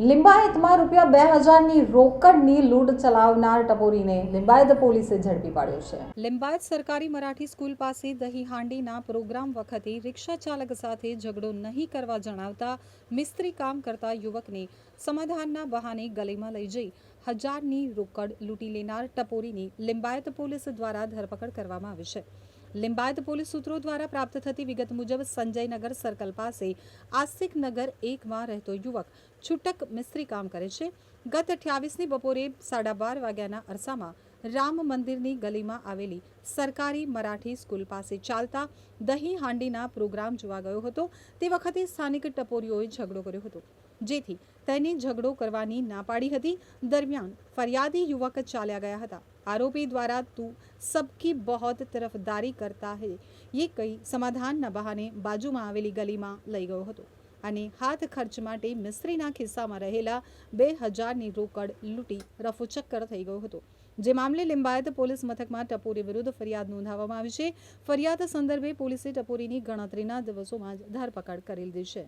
લિંબાયતમાં રૂપિયા બે હજારની રોકડની લૂંટ ચલાવનાર ટપોરીને લિંબાયત પોલીસે ઝડપી પાડ્યો છે. લિંબાયત સરકારી મરાઠી સ્કૂલ પાસે દહીં હાંડીના પ્રોગ્રામ વખતે રિક્ષા ચાલક સાથે ઝઘડો નહીં કરવા જણાવતા મિસ્ત્રી કામ કરતા યુવકને સમાધાનના બહાને ગલેમાં લઈ જઈ હજારની રોકડ લૂંટી લેનાર ટપોરીની લિંબાયત પોલીસ દ્વારા ધરપકડ કરવામાં આવી છે. લિંબાયત પોલીસ સૂત્રો દ્વારા પ્રાપ્ત થતી વિગત મુજબ સંજયનગર સર્કલ પાસે આસિક નગર એકમાં રહેતો યુવક છૂટક મિસ્ત્રી કામ કરે છે. ગત અઠ્યાવીસની બપોરે સાડા બાર વાગ્યાના અરસામાં રામ મંદિરની ગલીમાં આવેલી સરકારી મરાઠી સ્કૂલ પાસે ચાલતા દહીં હાંડીના પ્રોગ્રામ જોવા ગયો હતો. તે વખતે સ્થાનિક ટપોરીઓએ ઝઘડો કર્યો હતો. જેથી તેને ઝઘડો કરવાની ના પાડી હતી. દરમિયાન ફરિયાદી યુવક ચાલ્યા ગયા હતા. આરોપી દ્વારા તું સબકી बहुत તરફદારી કરતા હે ये કઈ સમાધાનના બહાને બાજુમાં આવેલી ગલીમાં લઈ ગયો હતો અને હાથ ખર્ચ માટે મિસ્ત્રીના ખિસ્સામાં રહેલા બે હજારની રોકડ લૂંટી રફુચક્કર થઈ ગયો હતો જે મામલે લિંબાયત પોલીસ મથકમાં ટપોરી વિરુદ્ધ ફરિયાદ નોંધાવવામાં આવી છે, ફરિયાદ સંદર્ભે પોલીસે ટપોરીની ગણતરીના દિવસોમાં જ ધરપકડ કરી લીધી છે।